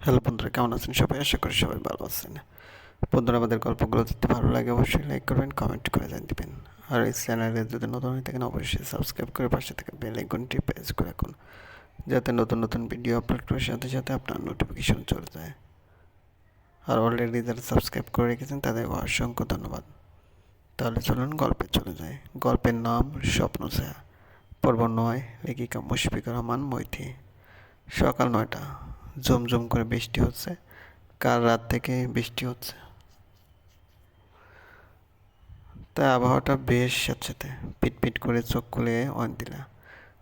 Hello বন্ধুরা, কেমন আছেন সবাই? আশা করি সবাই ভালো আছেন। বন্ধুরা, আমাদের গল্পগুলো যদি ভালো লাগে, অবশ্যই লাইক করবেন কমেন্ট করে জানিয়ে দিবেন। আর এই চ্যানেলে যদি নতুন হয়ে থাকেন, অবশ্যই সাবস্ক্রাইব করে পাশে থেকে বেল আইকনটি প্রেস করে রাখুন, যাতে নতুন নতুন ভিডিও আপলোড করার সাথে সাথে আপনার নোটিফিকেশন চলে যায়। আর অলরেডি যারা সাবস্ক্রাইব করে রেখেছেন, তাদের অসংখ্য ধন্যবাদ। তাহলে চলুন গল্পে চলে যায় গল্পের নাম স্বপ্ন ছায়া। পর্ব নয়, লেখিকা মুশফিকুর রহমান মৈথি। সকাল নয়টা। ঝুমঝুম করে বৃষ্টি হচ্ছে। কাল রাত থেকে বৃষ্টি হচ্ছে। তাই আবহাওয়াটা বেশ স্যাঁতস্যাঁতে পিটপিট করে চোখ খুলে অন দিলা।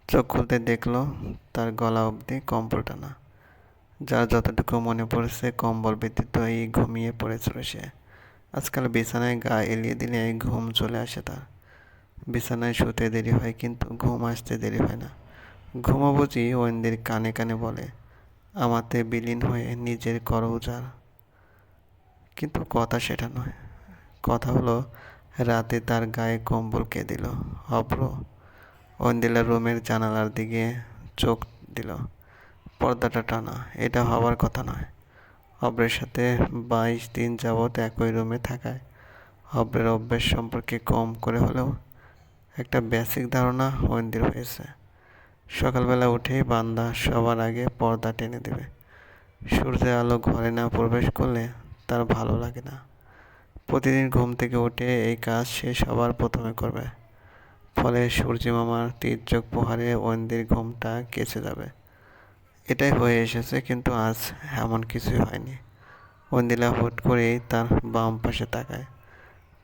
চোখ খুলতে দেখল তার গলা অবধি কম্বল টানা যার যতটুকু মনে পড়েছে কম্বল ব্যতীত এই ঘুমিয়ে পড়েছিল সে। আজকাল বিছানায় গা এলিয়ে দিলে ঘুম চলে আসে তার। বিছানায় শুতে দেরি হয় কিন্তু ঘুম আসতে দেরি হয় না। ঘুমো বুঝি ওয়েন্দির কানে কানে বলে আমাতে বিলীন হয়ে নিজের কর উজাড়। কিন্তু কথা সেটা নয়। কথা হলো, রাতে তার গায়ে কম্বল কে দিল? অভ্র। ওয়েন্দিলা রুমের জানালার দিকে চোখ দিল। পর্দাটা টানা। এটা হওয়ার কথা নয়। অব্রের সাথে বাইশ দিন যাবৎ একই রুমে থাকায়। অব্রের অভ্যেস সম্পর্কে কম করে হলেও একটা বেসিক ধারণা ওয়েন্দির হয়েছে। সকালবেলা উঠেই বান্দা সবার আগে পর্দা টেনে দেবে। সূর্যের আলো ঘরে না প্রবেশ করলে তার ভালো লাগে না। প্রতিদিন ঘুম থেকে উঠে এই কাজ সে সবার প্রথমে করবে। ফলে সূর্য মামার তীর্যক প্রহারে ওয়েন্দির ঘুমটা কেচে যাবে। এটাই হয়ে এসেছে, কিন্তু আজ এমন কিছুই হয়নি। ওয়েন্দিলা হুট করেই তার বাম পাশে তাকায়।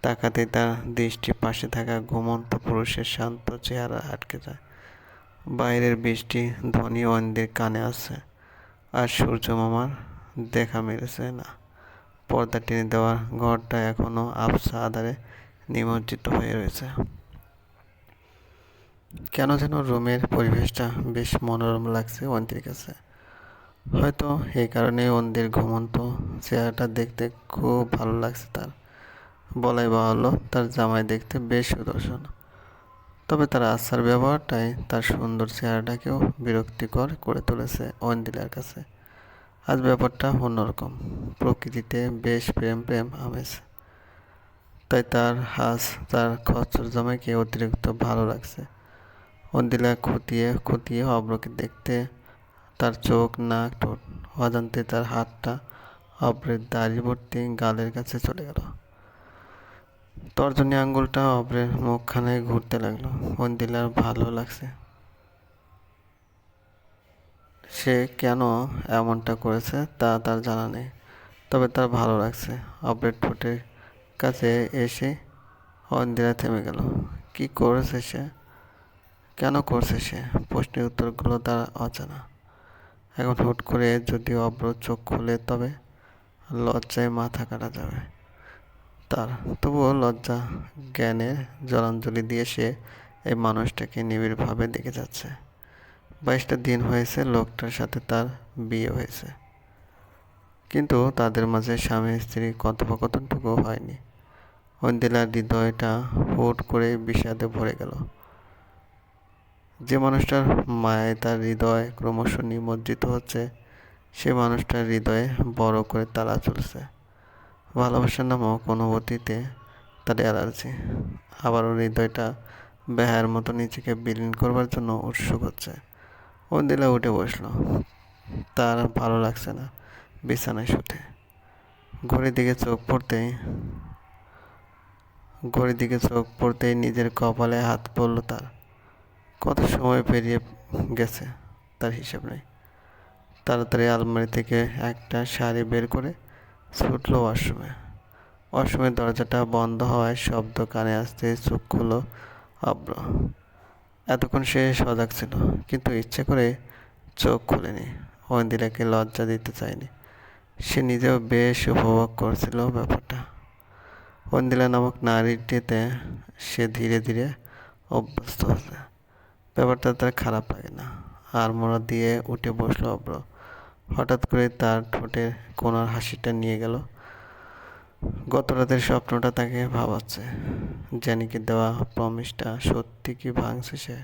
তাকাতেই তার দৃষ্টি পাশে থাকা ঘুমন্ত পুরুষের শান্ত চেহারা আটকে যায়। বাইরের বৃষ্টি ধ্বনি অন্যদের কানে আসছে। আর সূর্য মামার দেখা মেরেছে না। পর্দা টেনে দেওয়ার ঘরটা এখনও আবসা আধারে নিমজ্জিত হয়ে রয়েছে। কেন যেন রুমের পরিবেশটা বেশ মনোরম লাগছে অন্তির কাছে। হয়তো এই কারণে অন্দির ঘুমন্ত চেহারাটা দেখতে খুব ভালো লাগছে তার। বলাই বাহুল্য তার জামাই দেখতে বেশ সুদর্শন। তবে তার আচার ব্যবহারটাই তার সুন্দর চেহারাটাকেও বিরক্তিকর করে তুলেছে অন্দিলার কাছে। আজ ব্যাপারটা অন্যরকম। প্রকৃতিতে বেশ প্রেম প্রেম, আমেজ। তাই তার হাস, তার খচ্চর জামাইকে অতিরিক্ত ভালো লাগছে। অন্দিলা খুঁটিয়ে খুঁটিয়ে অব্রকে দেখতে তার চোখ, নাক, ঠোঁট, অজান্তে তার হাতটা অব্রের দাড়ি ভর্তি গালের কাছে চলে গেল। তর্জনী আঙ্গুলটা অব্রের মুখখানে ঘুরতে লাগল। অন্দিলার ভালো লাগছে। সে কেন এমনটা করেছে তা তার জানা নেই, তবে তার ভালো লাগছে। অব্রের ঠোঁটের কাছে এসে অন্দিরা থেমে গেল। কি করেছে সে? কেন করছে সে? প্রশ্নের উত্তরগুলো তার অজানা। এখন হুট করে যদি অব্র চোখ খুলে তবে লজ্জায় মাথা কাটা যাবে। তার তবুও লজ্জা, জ্ঞানে জলাঞ্জলি দিয়ে সে এই মানুষটাকে নিবিড়ভাবে দেখে যাচ্ছে। বাইশটা দিন হয়েছে, লোকটার সাথে তার বিয়ে হয়েছে। কিন্তু তাদের মাঝে স্বামী স্ত্রী কথোপকথনটুকু হয়নি। অন্দিলার হৃদয়টা হুট করে বিষাদে ভরে গেল। যে মানুষটার মায়ায় তার হৃদয় ক্রমশ নিমজ্জিত হচ্ছে, সে মানুষটার হৃদয়ে বড় করে তালা চলছে ভালোবাসা নামক অনুভূতিতে তার অ্যালার্জি আবারও হৃদয়টা বেহার মতো নিজেকে বিলীন করবার জন্য উৎসুক হচ্ছে। দিলা উঠে বসল। তার ভালো লাগছে না, বিছানায় শুতে। ঘড়ির দিকে চোখ পড়তেই, ঘড়ির দিকে চোখ পড়তেই নিজের কপালে হাত পড়ল তার। কত সময় পেরিয়ে গেছে তার হিসাব নেই। তাড়াতাড়ি আলমারি থেকে একটা শাড়ি বের করে ছুটলো ওয়াশরুমে। ওয়াশরুমের দরজাটা বন্ধ হওয়ায় শব্দ কানে আসতে চোখ খুলো অব্র এতক্ষণ সে সজাগ ছিল, কিন্তু ইচ্ছে করে চোখ খুলেনি অন্দিরাকে লজ্জা দিতে চায়নি। সে নিজেও বেশ উপভোগ করছিল ব্যাপারটা। অন্দিলা নামক নারীটিতে সে ধীরে ধীরে অভ্যস্ত হচ্ছে। ব্যাপারটা তার খারাপ লাগে না, আর মোড়া দিয়ে উঠে বসল অব্র হঠাৎ করে তার ঠোঁটের কোনার হাসিটা নিয়ে গেল। গত রাতের স্বপ্নটা তাকে ভাবাচ্ছে। জানিকে দেওয়া প্রমিসটা সত্যি কি ভাঙছে সে?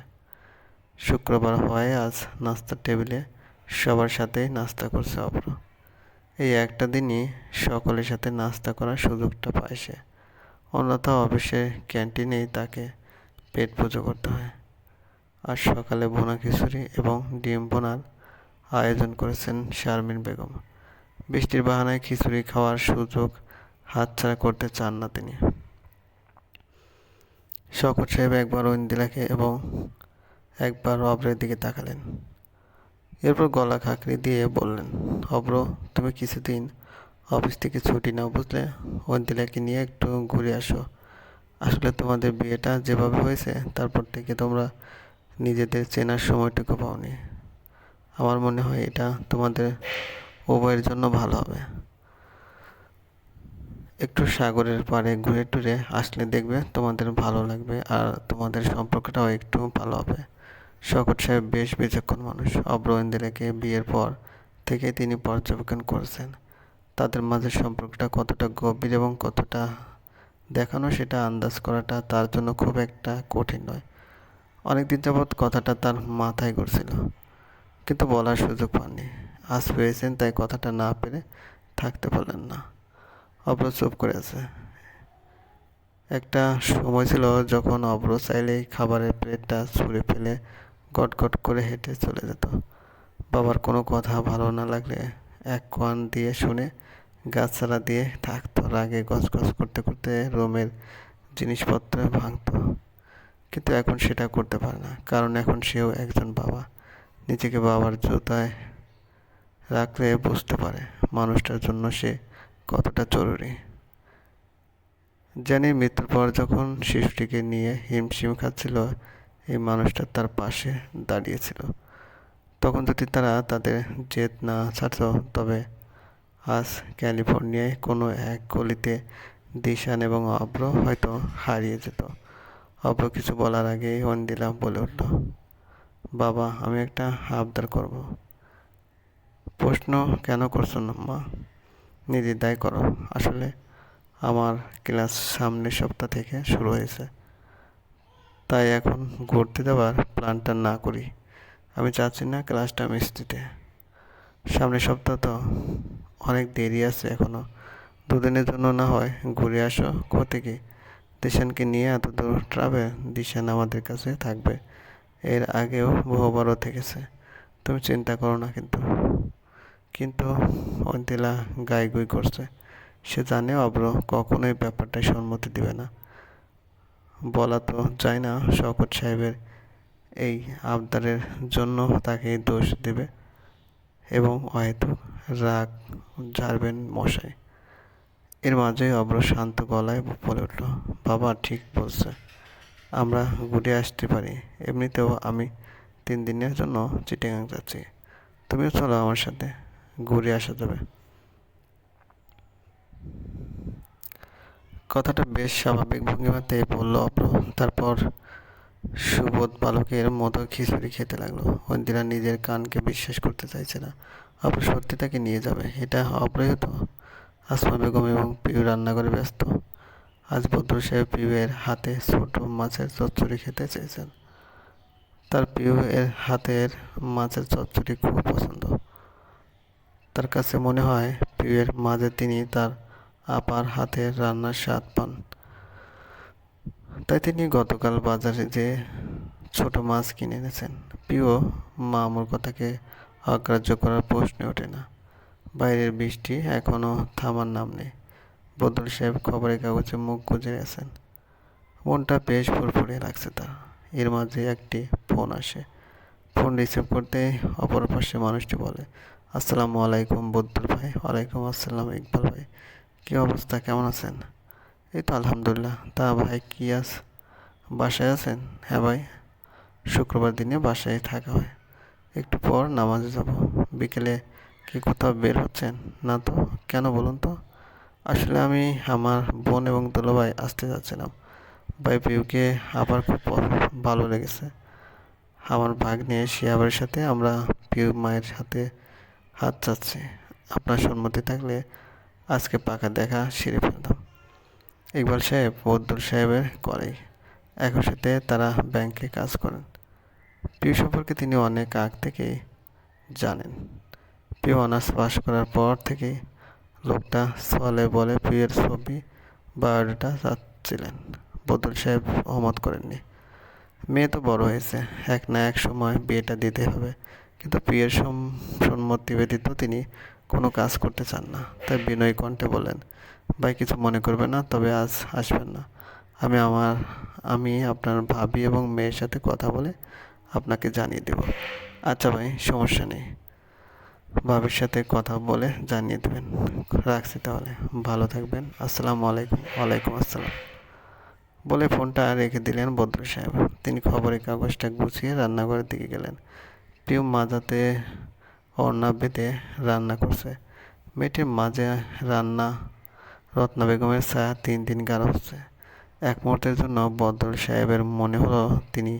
শুক্রবার হওয়ায় আজ নাস্তার টেবিলে সবার সাথেই নাস্তা করছে অব্র এই একটা দিনই সকলের সাথে নাস্তা করার সুযোগটা পায় সে। অন্যথা অফিসে ক্যান্টিনেই তাকে পেট পুজো করতে হয়। আর সকালে ভুনা খিচুড়ি এবং ডিম ভোনার আয়োজন করেছেন শারমিন বেগম। বৃষ্টির বাহানায় খিচুড়ি খাওয়ার সুযোগ হাতছাড়া করতে চান না তিনি। শকর সাহেব একবার ঐন্দিলাকে এবং একবার অব্রের দিকে তাকালেন। এরপর গলা খাঁকড়ি দিয়ে বললেন, অব্র, তুমি কিছুদিন অফিস থেকে ছুটি নাও বুঝলে? ঐন্দিলাকে নিয়ে একটু ঘুরে আসো। আসলে তোমাদের বিয়েটা যেভাবে হয়েছে, তারপর থেকে তোমরা নিজেদের চেনার সময়টুকু পাওনি। আমার মনে হয় এটা তোমাদের উভয়ের জন্য ভালো হবে। একটু সাগরের পাড়ে ঘুরে টুরে আসলে দেখবে তোমাদের ভালো লাগবে আর তোমাদের সম্পর্কটাও একটু ভালো হবে। শকট সাহেব বেশ বিচক্ষণ মানুষ। অব্র বিয়ের পর থেকে তিনি পর্যবেক্ষণ করেছেন। তাদের মাঝে সম্পর্কটা কতটা গভীর এবং কতটা দেখানো সেটা আন্দাজ করাটা তার জন্য খুব একটা কঠিন নয়। অনেকদিন যাবৎ কথাটা তার মাথায় ঘুরছিল। কিন্তু বলার সুযোগ পাননি। আজ পেয়েছেন, তাই কথাটা না পেরে থাকতে পারলেন না। অব্র চুপ করে আছে। একটা সময় ছিল যখন অব্র চাইলেই খাবারের প্লেটটা ছুঁড়ে ফেলে গট গট করে হেঁটে চলে যেত। বাবার কোনো কথা ভালো না লাগলে এক কান দিয়ে শুনে গাছছাড়া দিয়ে থাকতো, রাগে গজগজ করতে করতে রোমের জিনিসপত্র ভাঙতো। কিন্তু এখন সেটা করতে পারে না, কারণ এখন সেও একজন বাবা। নিজেকে বাবার জুতায় রাখলে বুঝতে পারে মানুষটার জন্য সে কতটা জরুরি। জানি মৃত্যুর পর যখন শিশুটিকে নিয়ে হিমশিম খাচ্ছিল, এই মানুষটা তার পাশে দাঁড়িয়েছিল। তখন যদি তারা তাদের জেদ না ছাড়ত, তবে আজ ক্যালিফোর্নিয়ায় কোনো এক গলিতে দিশান এবং অব্র হয়তো হারিয়ে যেত। অব্র কিছু বলার আগেই অন্দিলা বলে উঠল বাবা, আমি একটা আবদার করব। প্রশ্ন কেন করছ না, মা? দায় করো। আসলে আমার ক্লাস সামনের সপ্তাহ থেকে শুরু হয়েছে। তাই এখন ঘুরতে যাওয়ার প্ল্যানটা না করি। আমি চাচ্ছি না ক্লাসটা মিস দিতে। সামনের সপ্তাহ তো অনেক দেরি আছে এখনও দুদিনের জন্য না হয় ঘুরে আসো। কি দিশানকে নিয়ে এত দূর ট্রাভেল দিশান আমাদের কাছে থাকবে। এর আগেও বহুবারও থেকেছে। তুমি চিন্তা করো না কিন্তু। কিন্তু অন্তিলা গাইগুই করছে। সে জানে অব্র কখনোই ব্যাপারটায় সম্মতি দিবে না। বলা তো যায় না শকত সাহেবের এই আবদারের জন্য তাকে দোষ দেবে এবং হয়তো রাগ ঝাড়বেন মশাই। এর মাঝে অব্র শান্ত গলায় বলে উঠল, বাবা, ঠিক বলছে। আমরা ঘুরে আসতে পারি। এমনিতেও আমি তিন দিনের জন্য চিটিগাং যাচ্ছি। তুমিও চলো আমার সাথে, ঘুরে আসা যাবে। কথাটা বেশ স্বাভাবিক ভঙ্গিমাতে বলল অপ্র তারপর সুবোধ বালকের মতো খিচুড়ি খেতে লাগল। অন্দিরা নিজের কানকে বিশ্বাস করতে চাইছে না। অপ্র সত্যি তাকে নিয়ে যাবে। এটা অপ্রয় তো আসমা বেগম এবং পিউ রান্নাঘরে ব্যস্ত। আজ বদ্র সাহেব পিউয়ের হাতে ছোট মাছের চচ্চড়ি খেতে চেয়েছেন। তার পিউ এর হাতের মাছের চচ্চড়ি খুব পছন্দ। তার কাছে মনে হয় পিউয়ের মাঝে তিনি তার আপার হাতের রান্নার স্বাদ পান। তাই তিনি গতকাল বাজারে যে ছোট মাছ কিনে এনেছেন প্রিয় মামুর কথাকে অগ্রাহ্য করার প্রশ্নে ওঠে না। বাইরের বৃষ্টি এখনও থামার নাম নেই। বদল সাহেব খবরের কাগজে মুখ গুজে আছেন মনটা বেশ ফুরফুরে লাগছে তার। এর মাঝে একটি ফোন আসে। ফোন রিসিভ করতে অপর পাশে মানুষটি বলে, আসসালামু আলাইকুম বদ্দুল ভাই, ওয়ালাইকুম আসসালাম ইকবাল ভাই। কী অবস্থা, কেমন আছেন? এই তো আলহামদুলিল্লাহ। তা ভাই কী আস বাসায় আছেন? হ্যাঁ ভাই। শুক্রবার দিনে বাসায় থাকা হয়। একটু পর নামাজে যাব। বিকেলে কি কোথাও বের হচ্ছেন? না তো, কেন বলুন তো? আসলে আমি আমার বোন এবং ভাই আসতে যাচ্ছিলাম। ভাই পিউকে আবার খুব ভালো লেগেছে। আমার ভাগ নিয়ে শিয়াবের সাথে, আমরা পিউ মায়ের সাথে হাত চাচ্ছি। আপনার সম্মতি থাকলে আজকে পাকা দেখা সেরে ফেলতাম। ইকবাল সাহেব বদ্দুর সাহেবের করেই একই সাথে তারা ব্যাংকে কাজ করেন। পিউ সম্পর্কে তিনি অনেক আগ থেকেই জানেন। প্রিয় অনার্স পাস করার পর থেকেই লোকটা ছলে বলে প্রিয়ের ছবি বায়োডাটা চাচ্ছিলেন। বদল সাহেব অহমত করেননি। মেয়ে তো বড় হয়েছে, এক না এক সময় বিয়েটা দিতে হবে। কিন্তু প্রিয়ের সম্মতি ব্যতীত তিনি কোনো কাজ করতে চান না। তাই বিনয় কণ্ঠে বললেন, ভাই, কিছু মনে করবে না, তবে আজ আসবেন না। আমি আমার, আমি আপনার ভাবি এবং মেয়ের সাথে কথা বলে আপনাকে জানিয়ে দেব। আচ্ছা ভাই, সমস্যা নেই। সাথে কথা বলে জানিয়ে দেবেন। রাখছি তাহলে। ভালো থাকবেন। আসসালামু আলাইকুম। ওয়ালাইকুম আসসালাম। বলে ফোনটা রেখে দিলেন বদরু সাহেব। তিনি খবরের কাগজটা গুছিয়ে রান্নাঘরের দিকে গেলেন। প্রিয় মাজাতে অর্ণা বেঁধে রান্না করছে। মেয়েটির মাঝে রান্না রত্না বেগমের ছায়া তিন দিন গাঢ় হচ্ছে। এক মুহূর্তের জন্য বদর সাহেবের মনে হলো তিনি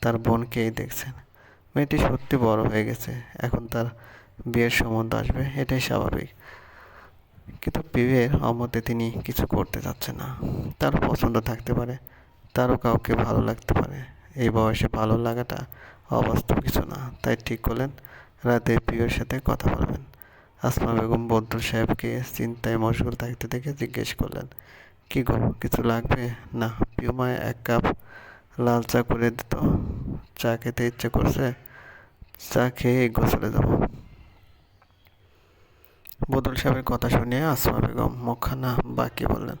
তার বোনকেই দেখছেন। মেয়েটি সত্যি বড় হয়ে গেছে। এখন তার বিয়ের সম্বন্ধ আসবে, এটাই স্বাভাবিক। কিন্তু বিয়ের অমতে তিনি কিছু করতে চাচ্ছেন না। তার পছন্দ থাকতে পারে, তারও কাউকে ভালো লাগতে পারে। এই বয়সে ভালো লাগাটা অবাস্তব কিছু না। তাই ঠিক করলেন, রাতে প্রিয়র সাথে কথা বলবেন। আসমা বেগম বদ্র সাহেবকে চিন্তায় মশগুল থাকতে দেখে জিজ্ঞেস করলেন, কি গো, কিছু লাগবে? না প্রিয় মায় এক কাপ লাল চা করে দিত। চা খেতে ইচ্ছে করছে, চা খেয়ে গোসলে যাব। বদল সাহেবের কথা শুনে আসমা বেগম মুখখানা বাকি বললেন,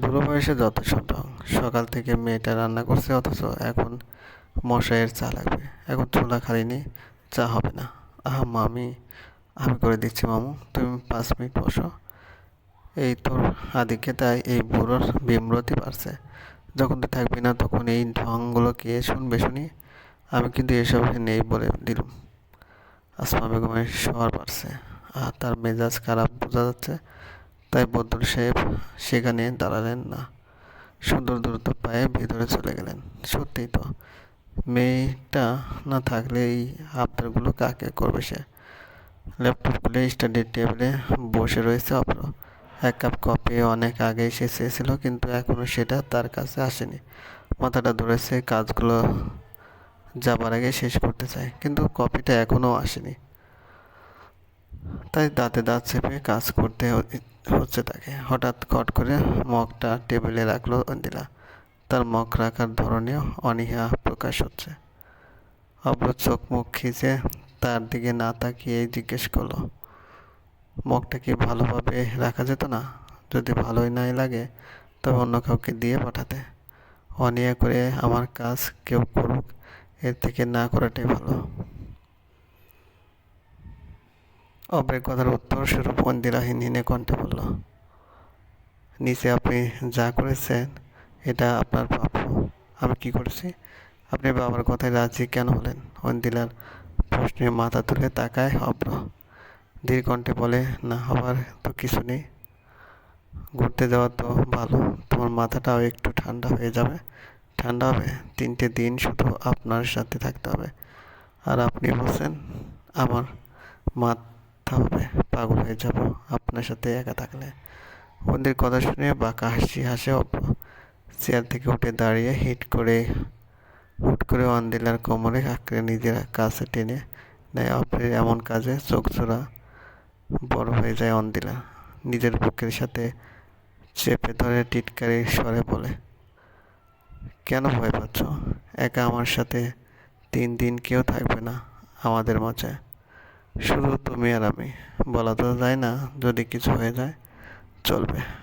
বুড়ো বয়সে যত শব্দ সকাল থেকে মেয়েটা রান্না করছে, অথচ এখন মশাইয়ের চা লাগবে। এখন চুলা খালি নেই, চা হবে না। আহা মামি আমি করে দিচ্ছি মামু, তুমি পাঁচ মিনিট বসো। এই তোর আদিকে তাই এই বুড়োর বিমরতি পারছে যখন তুই থাকবি না তখন এই ঢংগুলো কে শুনবে শুনি, আমি কিন্তু এসব নেই বলে দিলুম। আসমা বেগমের শোয়ার পারছে আর তার মেজাজ খারাপ বোঝা যাচ্ছে। তাই বদর সাহেব সেখানে দাঁড়ালেন না। সুন্দর দ্রুত পায়ে ভেতরে চলে গেলেন। সত্যিই তো, মেয়েটা না থাকলে এই আবদারগুলো কাকে করবে সে? ল্যাপটপ খুলে স্টাডি টেবিলে বসে রয়েছে অপ্র। এক কাপ কফি অনেক আগে সে চেয়েছিল, কিন্তু এখনও সেটা তার কাছে আসেনি। মাথাটা ধরেছে কাজগুলো যাবার আগে শেষ করতে চায়, কিন্তু কপিটা এখনও আসেনি। তাই দাঁতে দাঁত চেপে কাজ করতে হচ্ছে তাকে। হঠাৎ কট করে মগটা টেবিলে রাখল দিলা তার মগ রাখার ধরনেও অনীহা প্রকাশ হচ্ছে। অব্র চোখ মুখ খিচে তার দিকে না তাকিয়ে জিজ্ঞেস করল, মগটা কি ভালোভাবে রাখা যেত না? যদি ভালোই নাই লাগে, তবে অন্য কাউকে দিয়ে পাঠাতে। অনিয়া করে আমার কাজ কেউ করুক, এর থেকে না করাটাই ভালো। অব্রের কথার উত্তর স্বরূপ মন্দিরাহীন হিনে কণ্ঠে বলল, নিচে আপনি যা করেছেন, এটা আপনার প্রাপ্য আমি কি করেছি? আপনি বাবার কথায় রাজি কেন হলেন? অন্দিলার প্রশ্নে মাথা তুলে তাকায় অব্র ধীর কণ্ঠে বলে, না হবার তো কিছু নেই। ঘুরতে যাওয়া তো ভালো। তোমার মাথাটাও একটু ঠান্ডা হয়ে যাবে। ঠান্ডা হবে। তিনটে দিন শুধু আপনার সাথে থাকতে হবে। আর আপনি বলছেন, আমার মাথা হবে। পাগল হয়ে যাব আপনার সাথে একা থাকলে। ওদের কথা শুনে বাঁকা হাসি হাসে অপ্র চেয়ার থেকে উঠে দাঁড়িয়ে হিট করে, হুট করে অন্দিলার কোমরে আঁকড়ে নিজের কাছে টেনে নেয় অপরের এমন কাজে চোখ চোরা বড় হয়ে যায় অন্দিলা নিজের বুকের সাথে চেপে ধরে টিটকারি স্বরে বলে, কেন ভয় পাচ্ছ? একা আমার সাথে তিন দিন কেউ থাকবে না আমাদের মাঝে। শুধু তুমি আর আমি। বলা তো যায় না যদি কিছু হয়ে যায় চলবে।